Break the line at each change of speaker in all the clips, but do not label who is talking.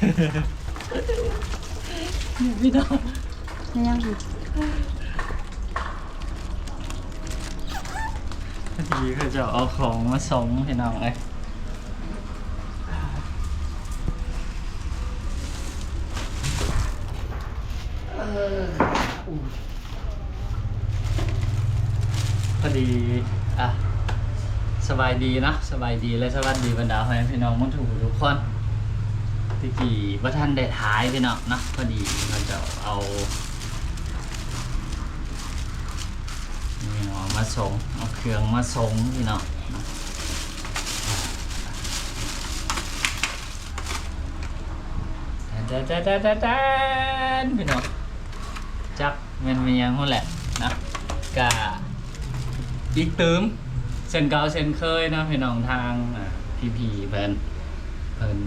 พี่น้อง
ไม่ยังอยู่
พอดีเขาจะเอาของมาส่งพี่น้องเอ้ยพอดี อะ สบายดีนะ สบายดีและสวัสดีบรรดาแฟนพี่น้องมุถูทุกคน ตะกี้ว่าท่านได้ท้ายพี่น้องนะพอดีเราจะเอานี่เอามาส่งเอาเครื่องมาส่งพี่น้องเนาะดาดาดาดาดาพี่น้องจักมันมียังหั้นแหละนะกาอีกตืมเส้นเก่าเส้นเคยนะพี่น้องทางพี่พีเพิ่นเพิ่น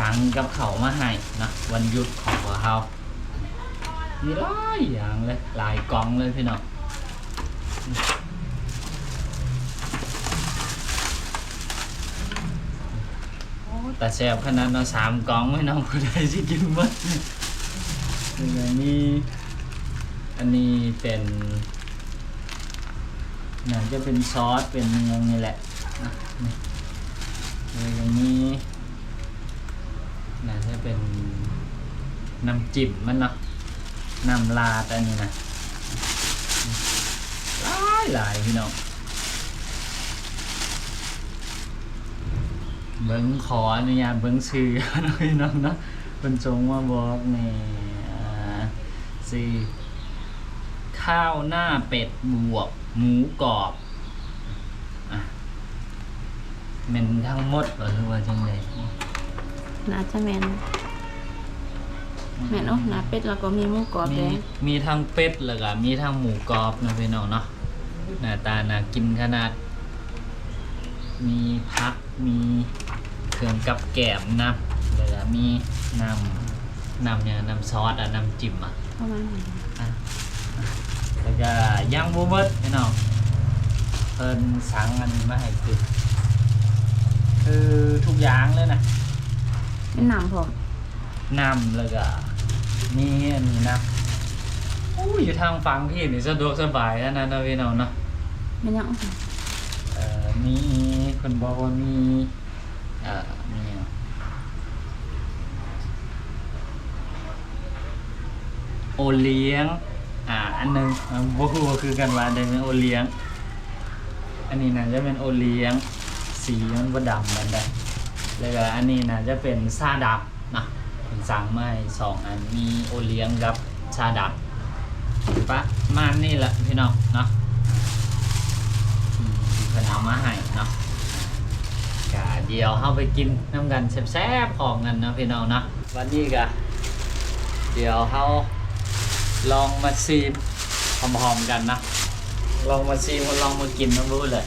สั่งกับเขามาให้นะวันหยุดของพวกเขามีหลายอย่างเลยหลายกล่องเลยพี่น้องแต่แซบขนาดเนาะสามกล่องพี่น้องผู้ใดสิกินหมดอันนี้อันนี้เป็นน่าจะเป็นซอสเป็นอยังนี่แหละนะนี่อย่างนี้ น่าจะเป็นน้ำจิ้มมันเนาะน้ำลาดอันนี้นะหลายหลายพี่น้องเบิ้งขออนุญาตเบิ้งชื่อนะพี่น้องเนาะเป็นจงว่าบอกนี่อ่าสี่ข้าวหน้าเป็ดบวกหมูกรอบอะเมนทั้งหมดหรอหรือว่าจังได
น่าจะแมนแมนโอ้หนาเป็ดแล้วก็มีหมูกรอบ
มี
แดง
มีทั้งเป็ดแล้วก็มีทั้งหมูกรอบนะพี่น้องเนาะหน้าตาน่ากินขนาด มีพักมีเครื่องกับแกล้มนะแล้วก็มีน้ำน้ำเนี่ยน้ำซอสอะน้ำจิ้มอะ
ประมาณนี้
อะแล้วก็ย่างบูเบิดพี่น้องเพิ่นสั่งอันนี้มาให้กินคือทุกอย่างเลยนะ
เป็นหนามผม
น้ำแล้วก็มีอันนี้นะอู้อยู่ทางฟังพี่นี่สะดวกสบายแล้วนะนะพี่น้องเนาะ
เป็นยัง
เอ่อมีคนบอกว่ามีเอ่อมีโอเลี้ยง อ่า อันหนึงอ่าบ่ฮู้ว่าคือกันว่าได้เป็นโอเลี้ยง อันนี้น่าจะเป็นโอเลี้ยง สีมันบ่ดำมันได้ แล้วก็อันนี้น่าจะเป็นซาดับนะสั่งมาสองอันมีโอเลี้ยงกับชาดับปะมาณนี่แหละพี่น้องเนาะอืมเพิ่นเอามาให้เนาะกะเดี๋ยวเข้าไปกินน้ำกันแซ่บๆของกันนะพี่น้องนะวันนี้กะเดี๋ยวเขาลองมาซีมพร้อมๆกันนะ ลองมาซีมลองมากินน้ำรู้เลย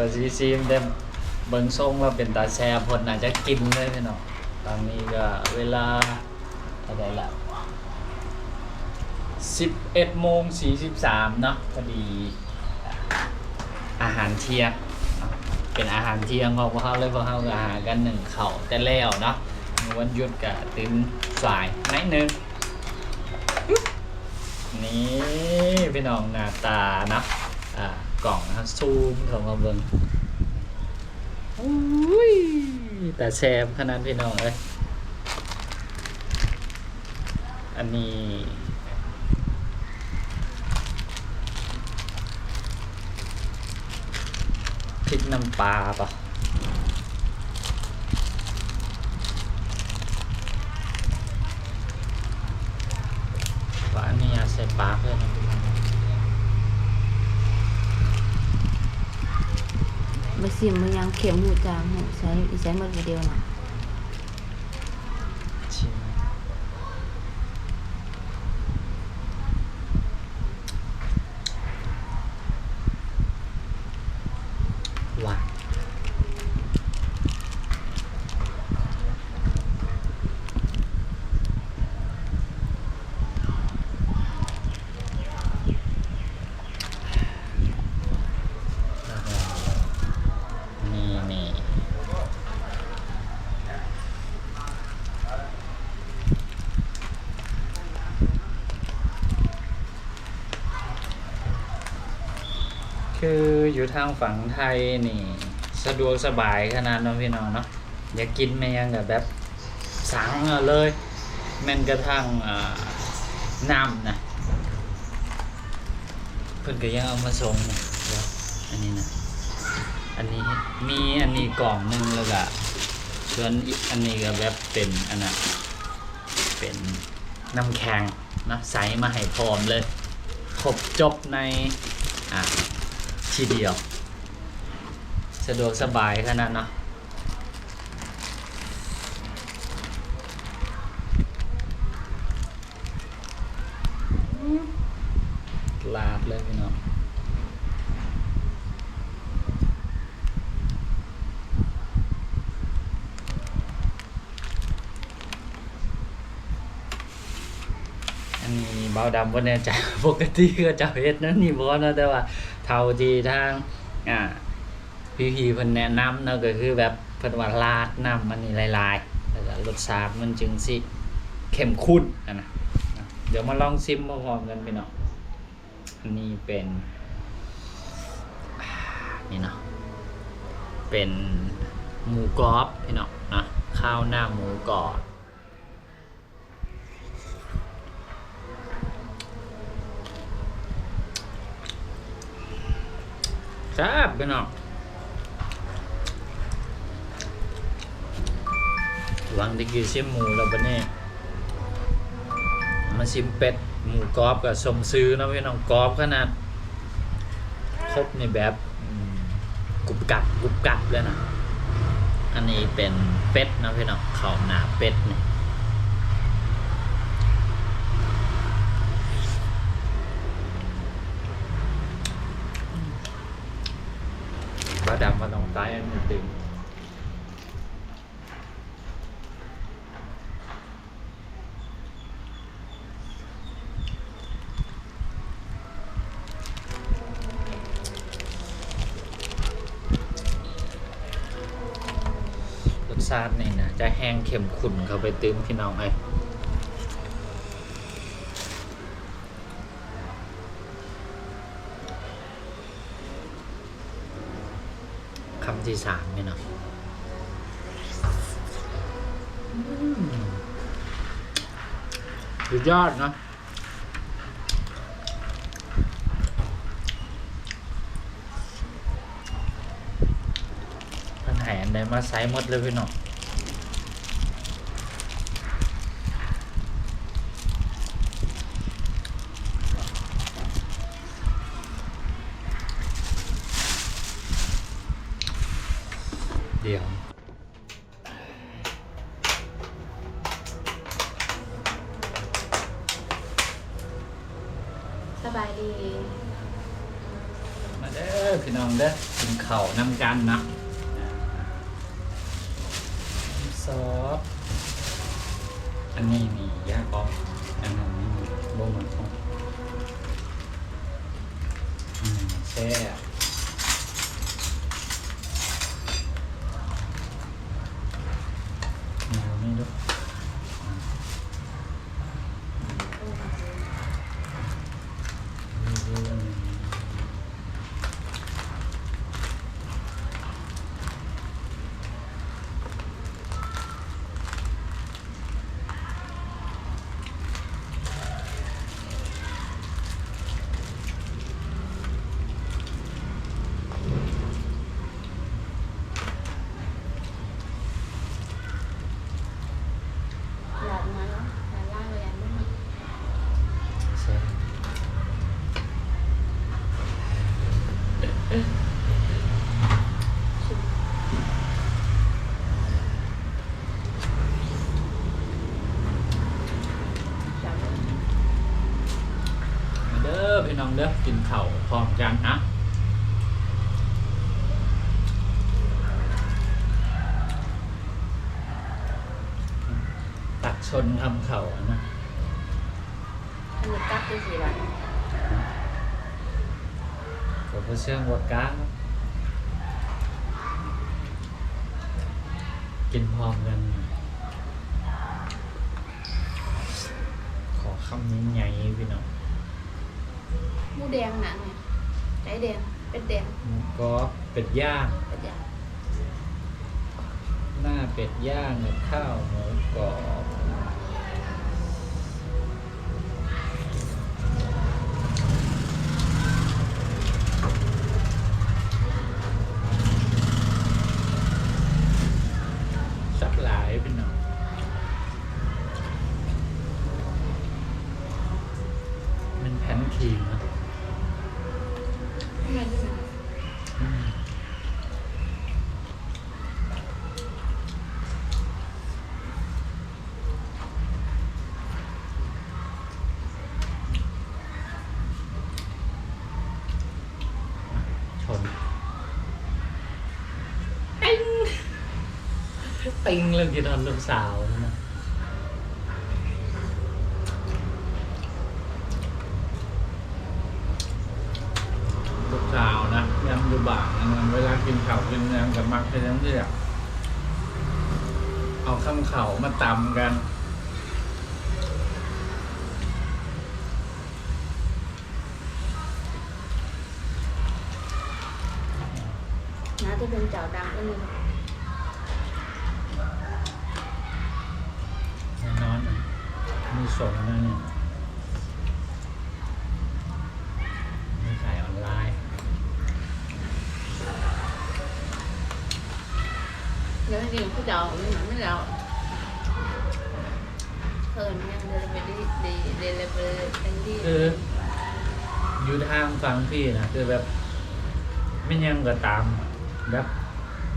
คิดว่าซีซีมเต็มเบิ้งทรงว่าเป็นตาแซ่พนอาจจะกินเลยพี่น้องตอนนี้ก็เวลาอะไรละ11โมง43เนาะพอดี อาหารเที่ยงเป็นอาหารเที่ยงของพวกเขาเลยพวกเขาก็อาหารกันหนึ่งเข่าแต่แล้วเนาะวันหยุดก็ตื่นสายนิดนึงนี่พี่น้องหน้าตานะอ่า กล่องนะครับซูมเข้ามาเบิ่งอุ้ยแต่แซมขนาดพี่น้องเลยอันนี้พริกน้ำปลาปะว่าอันนี้อยากใส่ปลาเพื่อนนะ
สิมมันยังเข็มหูจางหูใช้ใช้หมดวิดียวน่ะ
ชิมหวานแล้วก็นี่นี่ คืออยู่ทางฝั่งไทยนี่ สะดวกสบายขนาดน้องพี่น้องเนาะอยากกินแม่ยังกับแบบสั่งเลยแม่นกระทั่งน้ำนะเพิ่อนก็ยังเอามาส่งนะเดี๋ยอันนี้นะอันนี้มีอันนี้กล่องหนึงแล้วก็ส่วนอีกอันนี้ก็แบบเป็นอันน่ะเป็นน้ำแข็งนะใส่มาให้พร้อมเลยครบจบในอะ ทีเดียว สะดวกสบายขนาดเนาะลาดเลยพี่น้องอั เบาดำว่าแน่ใจปกติก็จะเฮ็ดนั่นนี่บ่เนะแต่ว่าเท่าที่ทางอ่าพี่พีเพิ่นแนะนำเนาะก็คือแบบเพิ่นว่าลาดน้ำมันนี่ลายๆแล้วก็รสชาติมันจึงสิเข้มข้นอะนะนะเดี๋ยวมาลองซิมพร้อมๆกันพี่น้องอันนี้เป็นนี่เนาะเป็นหมูกรอบพี่น้องนะข้าวหน้าหมูกรอบ ซ่บพี่น้องหวังได้กินชิมหมูแล้วปะเนี่ยมาชิมเป็ดหมูกรอบกับสมซื้อนะพี่น้องกรอบขนาดครบในแบบกรุบกรับกรุบกรับเลยนะ อันนี้เป็นเป็ดนะพี่น้องข้าวหนาเป็ดเนี่ยปลา ดำมาตรงใต้อันนี้ตึงรสชาตินี่นะจะแห้งเข็มขุ่นเข้าไปตื้มพี่น้องไอ้ยคำ ที่สามเนี่ยเนาะสุดยอดเนาะปัญหาอันใดมาใส่หมดเลยพี่น้อง เดี๋ยว
สบายดี
มาเด้ อพี่น้องเด้อกินข้าวนำกันนะซอสอันนี้มียากออันนั้นมีบ่เหมือนของแซ่บแนวนี้ด้วย
หลานมาเนาะหลานล่างเลยอันนี้
แซ่บ
ชิมจังเลย
มาเด้อพี่น้องเด้อกินข้าว พร้อมกันนะตักชนคำเข่านะ
อันนี้กัดด้วยสิล่ะ
ผมก็เชื่องวดก้างกินพร้อมกัน ขอคำนี้ใหญ่ๆพี่น้อง
หมูแดงหนัง ไงใจแดงเป็ดแดง
หมูกรอบเป็ดย่าง
เป็ดย่าง
หน้าเป็ดย่างกับข้าวหมูกรอบ ติงเรื่องที่ตอนลูกสาวนะลูกสาวนะยังอยู่บ้านอันนั้นเวลากินข้าวกินยังกับมักเป็นยังเรียกเอาข้ามเข่ามาตำกัน
น่าจะเป็นเจ้าดังก็มี
แน่นอนนะ มีส่งนะเนี่ยมีขายออนไลน์
เดี๋ยวให้ดีผู้เจ้าไม่เหมือนไม่แล้วเพิ่นยังเดลิเวอรี่ดีเดลิเวอรี่ดี
คืออยู่ทางฟังพี่นะคือแบบไม่ยังก็ตามแบบ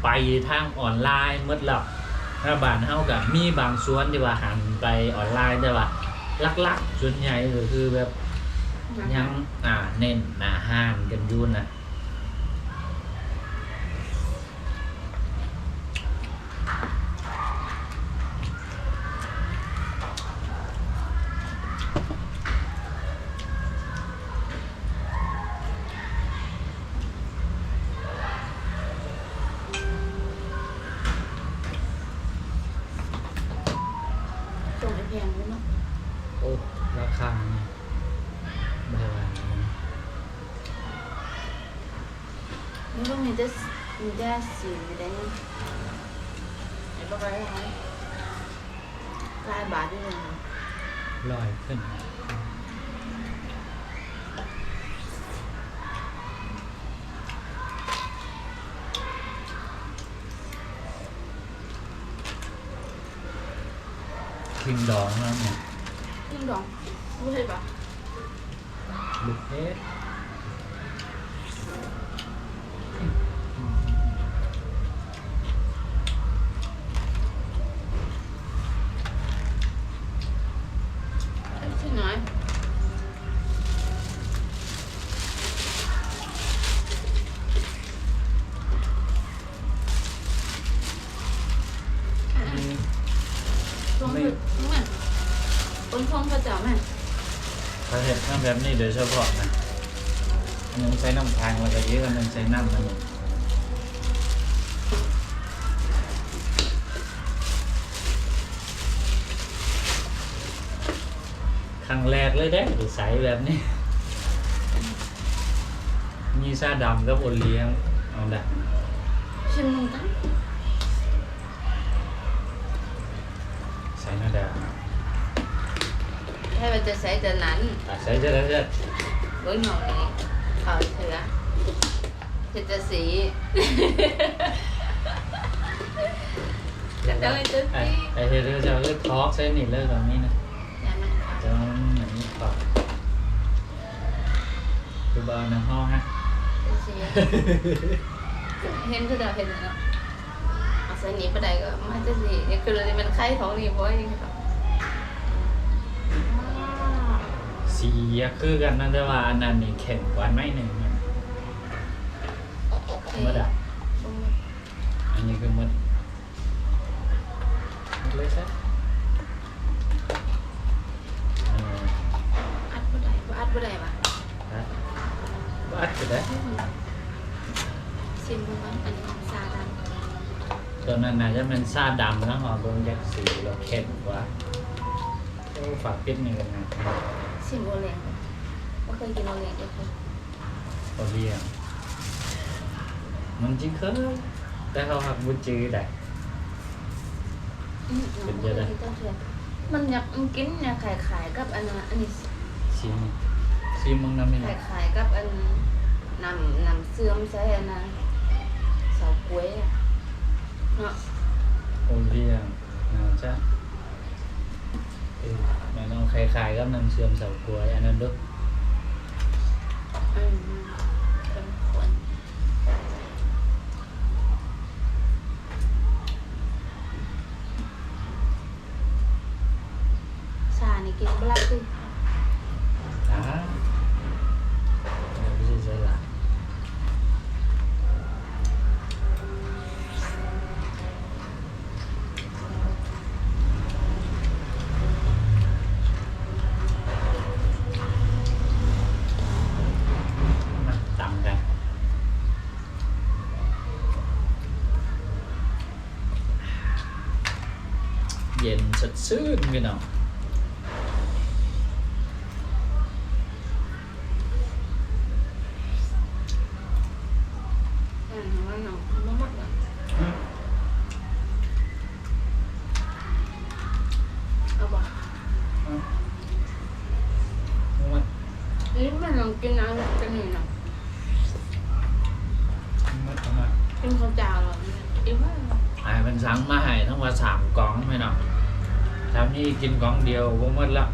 ไปทางออนไลน์หมดแล้ว ถ้าบานเฮากับมีบางส่วนที่ว่าหันไปออนไลน์แต่ว่าลักๆส่วนใหญ่ก็คือแบบยังอ่าเน้นหนาห้านกันอยูนนะ
ตรงไอ้แพงเลยเนาะ
โอ้ราคานี่ไม่ไหว
นี่ก็มีแต่ สีมีแต่นี่ไอ้ปลาไหลอะไรลายบาทด้วยนะ
ลอยขึ้นคิงดองแล้วเนี่ย
ยิ่งดองรู้ใช่ปะ
ลูกเพช
เขา
เห็ดน้ำแบบนี้โดยเฉพาะนะอันนึงใช้น้ำทางมันจะเยอะอันนึงใช้น้ำมันครั้งแรกเลยได้ดูใสแบบนี้ มีซาดำกับโอเลี้ยงเอาละ
ชิมมึงตั้ง
ใส่น้าดา
ให้มัน จะใส่แต่นั้น
อะใส่จะได้จะ
เบิ้งหน่อยเขาเถือจะจะสี จะได้จะ
ไอ้
สี
ไอ้เธอจะเลิกทอล์กใส่นี่เลิกแบบนี้นะ
อย่ามันเขา
จะอย่างนี้ต่อคือบาร์ในห้องฮะ
จะสีเห็นคือเดาเห็นเนาะเอาใส่นี้ไปได้ก็มันจะสีนี่คือเลยมันไข่ของนี่เพราะยังไง
สีอะคือกันนะแต่ว่าอันนั้นนี่แข็งกว่าไม่หนึ่งนะมดอะอันนี้คือมดมดเลยใช่เออ
อัดบ่ได้บ่อัดบ่ได้ปะ
ฮะวัดก็ได้
ชิมดูบ้างอันนี้ซาดัน
ตัวนั้นน่าจะเป็นซาดำแล้วหอเบิ้งยักษ์สีเราเข้มกว่าโอ้ฝากปิดนี่กันนะ
ชิมโอเลี้ยงบ่เคยกินโอเลี้ยงเด็กเลย
โอเลี้ยงมันจริงเคยแต่เขาหักบุจื้อได้
อืม
เป็นเยอะนะ
มันอยากมันกินเนี่ยขายขายๆกับอันนั้นอันนี้
ชิมชิมมึงน้ำไม่ห
ขาย
นะ
ขายๆกับอันนำนำเสื่อมใช่อันนั้นเสากล้วยอะเนาะ
โอเลี้ยงนะจ๊ะเออ แม่น้องคล้ายๆกับน้ำ เย็นสดชื่นพี่น้อง
อืมว่าหนองมันหมดอะเอาบ่
มัน
นี่มันลองกินอะไรกันนี่เนาะ
มันเอามา
กินข้าวเจ้าเหรออีกว่า
ไอ้เป็นสั่งมาให้ทั้งว่าสามกล่องพี่น้องทำนี่กินกล่องเดียวก็หมดละ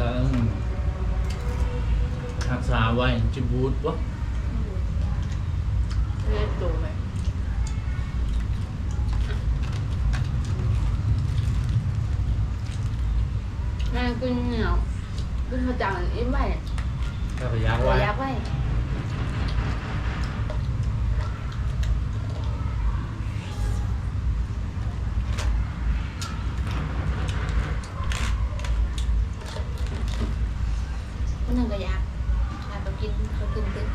จะรักษาไว้จะบูดวะ
เล่นตัวไปแม่กินเหนียวกินข้าวเจ้าอีกไว้
ก็พยายาม
ระ
ไว้
ยะไว้คนหนึ่งก็อยากอยากไปกินเขากินตึก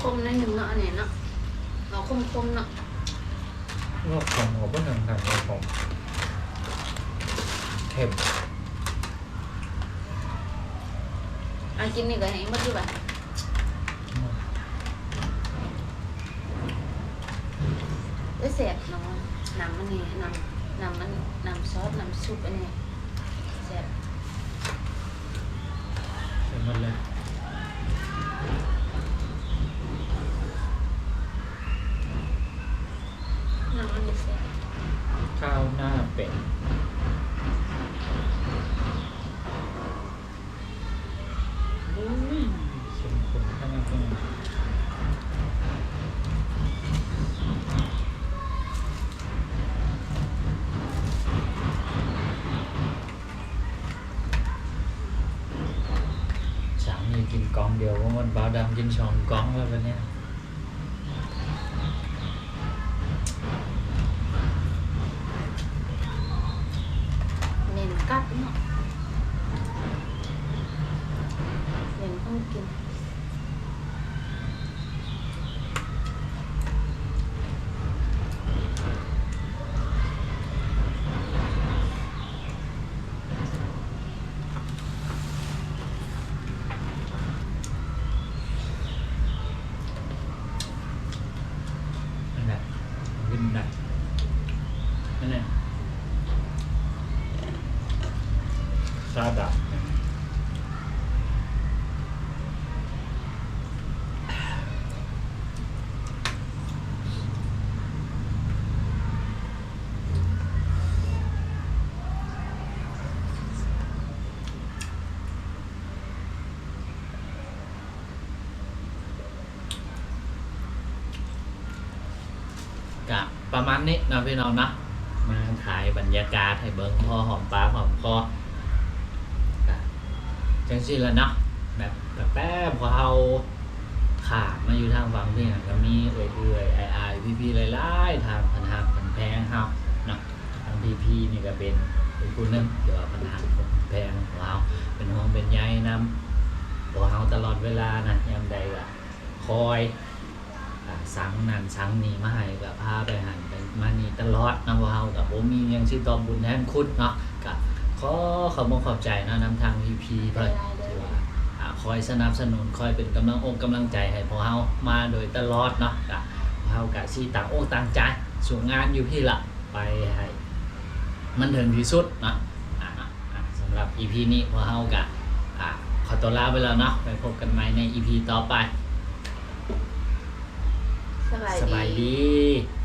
คมนั่น หนึ่งเนาะอันนี้เนาะเอาคมคมๆเนาะ
งอกของหัวก็หนึ่งทางงอกของเข็ม
อันกินนี่ก็ให้หมดอยู่บ่ะได้แสบเนาะน้ำมันนี่น้ำน้ำมันน้ำซอสน้ำซุปอันนี้แสบ
เข็มหมดเลย
น้ำมันนี่แสบ
ข้าวหน้าเป็ดอุ้ยเข็มข้นขนาดนี้ สามีกินกล่องเดียวว่า มันบ้าวดำกินสองกล่องแล้ววันเนี้ย
เน้นกัดเนาะเน้นต้องกิน
นั่นแหละกินได้นั่นแหละซาดะกะ ประมาณนี้นะพี่น้องนะมาถ่ายบรรยากาศให้เบิ้งพอหอมปากหอมคอจังสิละเนาะแบบแบบแป๊บพอเอาขามาอยู่ทางฝั่งพี่น่ะก็มีเอื่อยๆไอายๆพี่ๆหลายๆทางพันหักพันแพงเฮาเนาะทางพี่ๆนี่ก็เป็นเป็นผู้นึงเดี๋ยวพันหักพันแพงของเราเป็นห่วงเป็นใยนำตัวเฮาตลอดเวลานะยามใดก็คอย สังนั่นสังนี่มาให้ก็พาไปหันไปมานี่ตลอดนะว่าเฮากับผมมียังสิตอบบุญแทนคุณเนาะก็ขอขอบคุณขอบใจนะนำทาง VP เพิ่นที่ว่าอ่าคอยสนับสนุนคอยเป็นกำลังอกกำลังใจให้พวกเฮามาโดยตลอดเนาะก็พวกเฮาก็สิต่างอกต่างใจสู่งานอยู่พี่ละไปให้มันถึงที่สุดเนาะสำหรับ EP นี้พวกเฮาก็อ่าขอตัวลาไปแล้วเนาะไปพบกันใหม่ใน EP ต่อไป
สบาย
สบาย
ดี
ดี